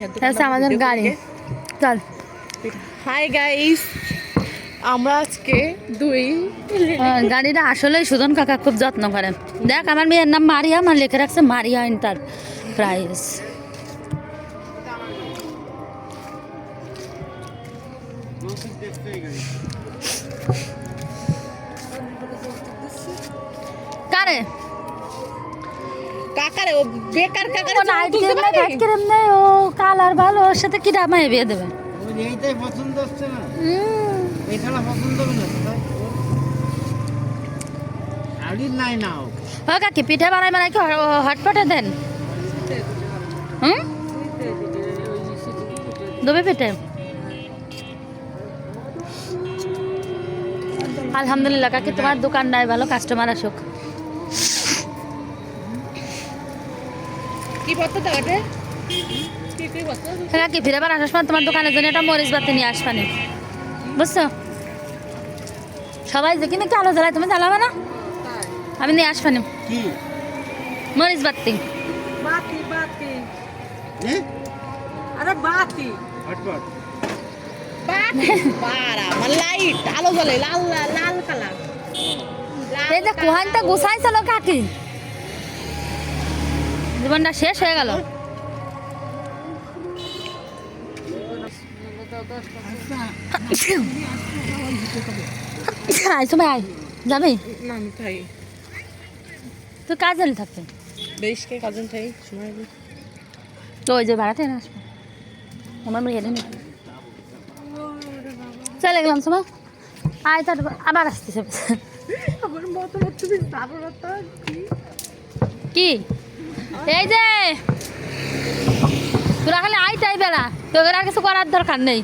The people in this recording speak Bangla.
আচ্ছা আমাদের গাড়ি। চল। হাই গাইস আমরা আজকে দুই গাড়িটা আসলেই সুদন কাকা খুব যত্ন করে। দেখ আমার মেয়ের নাম মারিয়া আমার লিখে রাখছে মারিয়া ইন্টার প্রাইস কারে? কাকারে ও বেকার কাকারে নাইট ক্রিম না নাইট ক্রিম নেই ও কালার ভালো ওর সাথে কি দামাই বিয়ে দেবে? এইটাই পছন্দ হচ্ছে না। উম, পছন্দ হবে না তাই? নাই নাও ও। কাকি পিঠে বানাই বানাই কি হটপটে দেন? হুম? দুবে পিঠে। আলহামদুলিল্লাহ কাকি তোমার দোকান নাই ভালো কাস্টমার আসুক। কাকি ফিরে বার আসার সময় তোমার দোকানের জন্য একটা মরিচ বাতি নিয়ে আসবানি বুঝছ? সবাই দেখি নাকি আলো জ্বালায় তুমি জ্বালাবে না? আমি নিয়ে আসবানি মরিচ বাতি। বাতি বাতি। আরে বাতি। হটপট। বাতি? বারা লাইট আলো জ্বলে লাল লাল লাল কালার এই যে কোহানটা গুছাইছিল কাকি জীবনটা শেষ হয়ে গেল। আয় যাবি? না আমি তাই তুই কাজ জানি থাকতে বেশ কে সময় তো ওই যে ভাড়াতে না আসব? আমার মেয়ে নেই চলে গেলাম সময় আয় তারপর আবার আসতেছে। আমার তুমি তো কি? এই যে তোরা খালি আইতাই বেলা তোদের আর কিছু করার দরকার নেই।